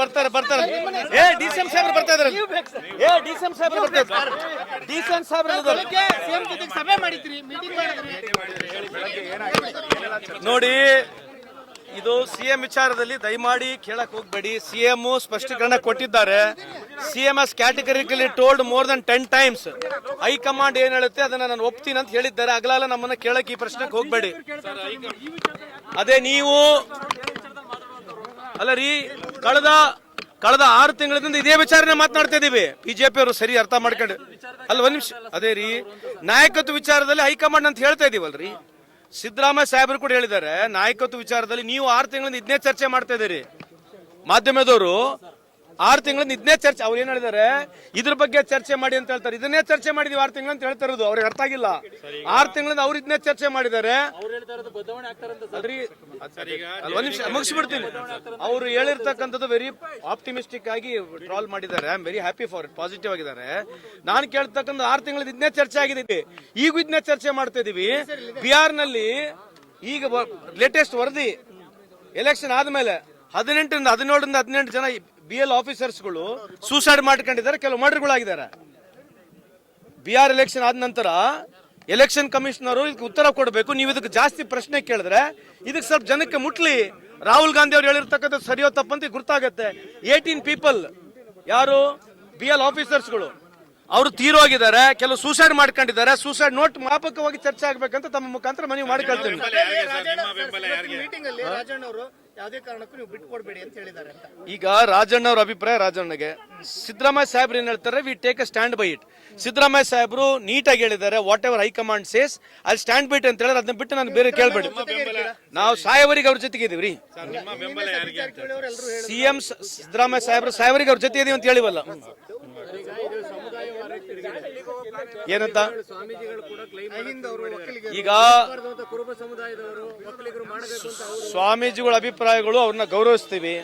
ಬರ್ತಾರೆ ಬರ್ತಾರೆ ಬರ್ತಾರೆ. ಏ ಡಿ ಸಿ ಎಂ ಸಾಹೇಬ್ರು ಬರ್ತಾ ಇದಾರೆ ಏ ಡಿ ಸಿ ಎಂ ಸಾಹೇಬ್ರು ಬರ್ತಾ ಇದ್ದಾರೆ. ಡಿ ಸಿ ಎಂ ಸಾಹೇಬ್ರು. ಸಿಎಂ ಜೊತೆಗೆ ಸಭೆ ಮಾಡಿದ್ರಿ ಮೀಟಿಂಗ್ ಮಾಡಿದ್ರಿ. ನೋಡಿ ಇದು ಸಿಎಂ ವಿಚಾರದಲ್ಲಿ ದಯಮಾಡಿ ಕೇಳಕ್ ಹೋಗ್ಬೇಡಿ. ಸಿಎಂ ಸ್ಪಷ್ಟೀಕರಣ ಕೊಟ್ಟಿದ್ದಾರೆ. CM has categorically told more than ten times high command ಏನ್ ಹೇಳುತ್ತೆ ಅದನ್ನ ನಾನು ಒಪ್ತೀನಿ ಅಂತ ಹೇಳಿದ್ದಾರೆ. ಅಗಲಾಲ ನಮ್ಮನ್ನ ಕೇಳಕ್ ಈ ಪ್ರಶ್ನೆಗೆ ಹೋಗ್ಬೇಡಿ. ಅದೇ ನೀವು ಅಲ್ಲ ರೀ ಕಳೆದ ಕಳೆದ ಆರು ತಿಂಗಳಿಂದ ಇದೇ ವಿಚಾರನೆ ಮಾತನಾಡ್ತಾ ಇದೀವಿ. ಬಿಜೆಪಿ ಅವರು ಸರಿ ಅರ್ಥ ಮಾಡ್ಕೊಂಡು ಅಲ್ಲ ಒಂದ್ ನಿಮಿಷ. ಅದೇ ರೀ, ನಾಯಕತ್ವ ವಿಚಾರದಲ್ಲಿ ಹೈಕಮಾಂಡ್ ಅಂತ ಹೇಳ್ತಾ ಇದೀವಲ್ರಿ. ಸಿದ್ದರಾಮಯ್ಯ ಸಾಹೇಬರು ಕೂಡ ಹೇಳಿದ್ದಾರೆ, ನಾಯಕತ್ವ ವಿಚಾರದಲ್ಲಿ ನೀವು ಆರು ತಿಂಗಳಿಂದ ಇದನ್ನೇ ಚರ್ಚೆ ಮಾಡ್ತಾ ಇದೀರಿ. ಮಾಧ್ಯಮದವರು ಆರು ತಿಂಗಳಿಂದ ಇದನ್ನೇ ಚರ್ಚೆ ಅವ್ರು ಏನ್ ಹೇಳಿದಾರೆ? ಇದ್ರ ಬಗ್ಗೆ ಚರ್ಚೆ ಮಾಡಿ ಅಂತ ಹೇಳ್ತಾರೆ. ಇದನ್ನೇ ಚರ್ಚೆ ಮಾಡಿದೀವಿ ಆರು ತಿಂಗಳು ಅಂತ ಹೇಳ್ತಾ ಇರೋದು. ಅವ್ರಿಗೆ ಅರ್ಥ ಆಗಿಲ್ಲ. ಆರು ತಿಂಗಳಿಂದ ಅವ್ರು ಇದನ್ನೇ ಚರ್ಚೆ ಮಾಡಿದ್ದಾರೆ. ಒಂದ್ ನಿಮಿಷ ಮುಗಿಸ್ಬಿಡ್ತೀನಿ. ಅವ್ರು ಹೇಳಿರ್ತಕ್ಕಂಥದ್ದು ವೆರಿ ಆಪ್ಟಿಮಿಸ್ಟಿಕ್ ಆಗಿ ಟ್ರಾಲ್ ಮಾಡಿದ್ದಾರೆ. I am very happy for it positive ಆಗಿದ್ದಾರೆ. ನಾನು ಕೇಳ್ತಕ್ಕಂಥ ಆರು ತಿಂಗಳ ಇದನ್ನೇ ಚರ್ಚೆ ಆಗಿದೆ. ಈಗ ಇದನ್ನೇ ಚರ್ಚೆ ಮಾಡ್ತಾ ಇದೀವಿ. ಬಿಹಾರ್ನಲ್ಲಿ ಈಗ ಲೇಟೆಸ್ಟ್ ವರದಿ. ಎಲೆಕ್ಷನ್ ಆದ್ಮೇಲೆ ಹದಿನೆಂಟರಿಂದ ಹದಿನೇಳರಿಂದ ಹದಿನೆಂಟು ಜನ ಬಿ ಎಲ್ ಆಫೀಸರ್ಸ್ಗಳು ಸೂಸೈಡ್ ಮಾಡ್ಕೊಂಡಿದ್ದಾರೆ ಕೆಲವು ಮರ್ಡರ್ಗಳಾಗಿದ್ದಾರೆ. ಆರ್ ಎಲೆಕ್ಷನ್ ಆದ ನಂತರ ಎಲೆಕ್ಷನ್ ಕಮಿಷನರು ಇದಕ್ಕೆ ಉತ್ತರ ಕೊಡಬೇಕು. ನೀವು ಇದಕ್ಕೆ ಜಾಸ್ತಿ ಪ್ರಶ್ನೆ ಕೇಳಿದ್ರೆ ಇದಕ್ಕೆ ಸ್ವಲ್ಪ ಜನಕ್ಕೆ ಮುಟ್ಲಿ. ರಾಹುಲ್ ಗಾಂಧಿ ಅವ್ರು ಹೇಳಿರ್ತಕ್ಕಂಥ ಸರಿಯೋ ತಪ್ಪಂತ ಗೊತ್ತಾಗತ್ತೆ ಏಯ್ಟೀನ್ ಪೀಪಲ್ ಯಾರು? ಬಿ ಎಲ್ ಆಫೀಸರ್ಸ್ಗಳು ಅವರು ತೀರೋಗಿದ್ದಾರೆ ಕೆಲವು ಸೂಸೈಡ್ ಮಾಡ್ಕೊಂಡಿದ್ದಾರೆ. ಸೂಸೈಡ್ ನೋಟ್ ಮಾಪಕವಾಗಿ ಚರ್ಚೆ ಆಗ್ಬೇಕಂತ ತಮ್ಮ ಮುಖಾಂತರ ಮನವಿ ಮಾಡ್ಕೊಳ್ತೀನಿ. ಯಾವುದೇ ಕಾರಣಕ್ಕೂ ನೀವು ಬಿಟ್ಕೊಡ್ಬೇಡಿ ಅಂತ ಹೇಳಿದ್ದಾರೆ ಅಂತ. ಈಗ ರಾಜಣ್ಣ ಅವ್ರ ಅಭಿಪ್ರಾಯ ರಾಜಣ್ಣಗೆ. ಸಿದ್ದರಾಮಯ್ಯ ಸಾಹೇಬ್ರು ಏನ್ ಹೇಳ್ತಾರೆ we take a stand by it Siddaramaiah ಸಾಹೇಬ್ರು ನೀಟಾಗಿ ಹೇಳಿದ್ದಾರೆ ವಾಟ್ ಎವರ್ ಹೈಕಮಾಂಡ್ ಸೇಸ್ ಅಲ್ಲಿ ಸ್ಟ್ಯಾಂಡ್ ಬೈಟ್ ಅಂತ ಹೇಳಿದ್ರೆ ಅದನ್ನ ಬಿಟ್ಟು ನಾನು ಬೇರೆ ಕೇಳ್ಬೇಡಿ. ನಾವು ಸಾಯವರಿಗೆ ಅವ್ರ ಜೊತೆಗೆ ಇದೀವ್ರಿ ಹೇಳಿ ಸಿಎಂ ಸಿದ್ದರಾಮಯ್ಯ ಸಾಹೇಬ್ರು ಸಾಯವರಿಗೆ ಅವ್ರ ಜೊತೆ ಇದೀವಿ ಅಂತ ಹೇಳಿವಲ್ಲ. ಏನಂತ? ಈಗ ಸ್ವಾಮೀಜಿಗಳ ಅಭಿಪ್ರಾಯಗಳು ಅವ್ರನ್ನ ಗೌರವಿಸ್ತೀವಿ.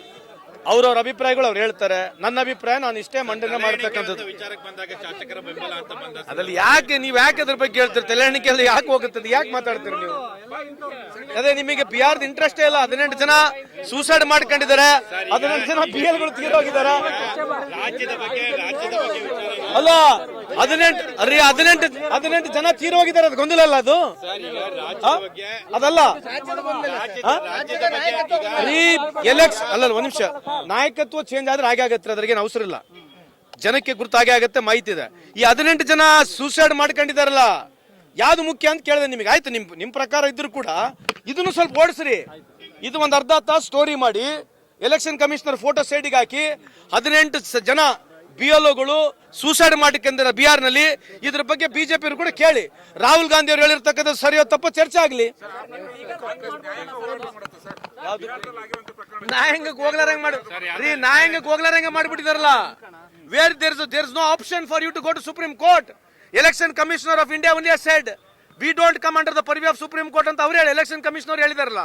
ಅವ್ರವ್ರ ಅಭಿಪ್ರಾಯಗಳು ಅವ್ರು ಹೇಳ್ತಾರೆ. ನನ್ನ ಅಭಿಪ್ರಾಯ ನಾನು ಇಷ್ಟೇ ಮಂಡನೆ ಮಾಡ್ತಕ್ಕಂಥದ್ದು. ಅದ್ರಲ್ಲಿ ಯಾಕೆ ನೀವು ಯಾಕೆ ಅದ್ರ ಬಗ್ಗೆ ಹೇಳ್ತೀರಿ? ತಲೆಣಿಕೆ ಅಲ್ಲಿ ಯಾಕೆ ಹೋಗುತ್ತದೆ ಯಾಕೆ ಮಾತಾಡ್ತೀರಿ ನೀವು? ಅದೇ ನಿಮಗೆ ಬಿಹಾರ್ದ ಇಂಟ್ರೆಸ್ಟ್ ಇಲ್ಲ. ಹದಿನೆಂಟು ಜನ ಸೂಸೈಡ್ ಮಾಡ್ಕೊಂಡಿದ್ದಾರೆ. ಹದಿನೆಂಟು ಜನ ತೀರೋಗಿದ್ದಾರೆ ಬಗ್ಗೆ ರಾಜ್ಯದ ಬಗ್ಗೆ ವಿಚಾರ ಅಲ್ಲ ಹದಿನೆಂಟು, ಅರಿ ಹದಿನೆಂಟು ಹದಿನೆಂಟು ಜನ ತೀರೋಗಿದ್ದಾರೆ ಅದು ಗೊಂದಲ ಅಲ್ಲ ಅದು? ಅದಲ್ಲ? ರೀ ಎಲೆಕ್ಷನ್ ಅಲ್ಲ ಒಂದ್ ನಿಮಿಷ. ನಾಯಕತ್ವ ಚೇಂಜ್ ಆದ್ರೆ ಹಾಗೆ ಆಗತ್ತೆ ಅದ್ರಿಗೆ ಅವಸರ ಇಲ್ಲ. ಜನಕ್ಕೆ ಗುರ್ತಾಗೆ ಆಗತ್ತೆ, ಮಾಹಿತಿ ಇದೆ. ಈ ಹದಿನೆಂಟು ಜನ ಸೂಸೈಡ್ ಮಾಡ್ಕೊಂಡಿದಾರಲ್ಲ ಯಾವ್ದು ಮುಖ್ಯ ಅಂತ ಕೇಳಿದೆ ನಿಮಗೆ? ಆಯ್ತು, ನಿಮ್ ನಿಮ್ ಪ್ರಕಾರ ಇದ್ರು ಕೂಡ ಇದನ್ನು ಸ್ವಲ್ಪ ಓಡಿಸ್ರಿ. ಇದು ಒಂದು ಅರ್ಧ ತಾಸು ಸ್ಟೋರಿ ಮಾಡಿ ಎಲೆಕ್ಷನ್ ಕಮಿಷನರ್ ಫೋಟೋ ಸೈಡಿಗೆ ಹಾಕಿ, ಹದಿನೆಂಟು ಜನ ಬಿ ಎಲ್ ಒಗಳು ಸೂಸೈಡ್ ಮಾಡಿಕೊಂಡಿದ್ದಾರೆ ಬಿಹಾರ್ನಲ್ಲಿ ಇದ್ರ ಬಗ್ಗೆ ಬಿಜೆಪಿ ಕೂಡ ಕೇಳಿ. ರಾಹುಲ್ ಗಾಂಧಿ ಅವರು ಹೇಳಿರ್ತಕ್ಕಂಥ ಸರಿಯೋ ತಪ್ಪು ಚರ್ಚೆ ಆಗ್ಲಿ? ನ್ಯಾಯಾಂಗಕ್ಕೆ ಹೋಗ್ಲಾರಂಗ್ ಮಾಡಿ ರೀ ನ್ಯಾಯಾಂಗಕ್ಕೆ ಹೋಗ್ಲಾರಂಗ ಮಾಡ್ಬಿಟ್ಟಿದಾರಲ್ಲ? Where there there is no option for you to go to Supreme Court election commissioner of India one said we don't come under the purview of Supreme Court ಅಂತ ಅವ್ರು ಹೇಳಿ ಎಲೆಕ್ಷನ್ ಕಮಿಷನರ್ ಹೇಳಿದಾರಲ್ಲ.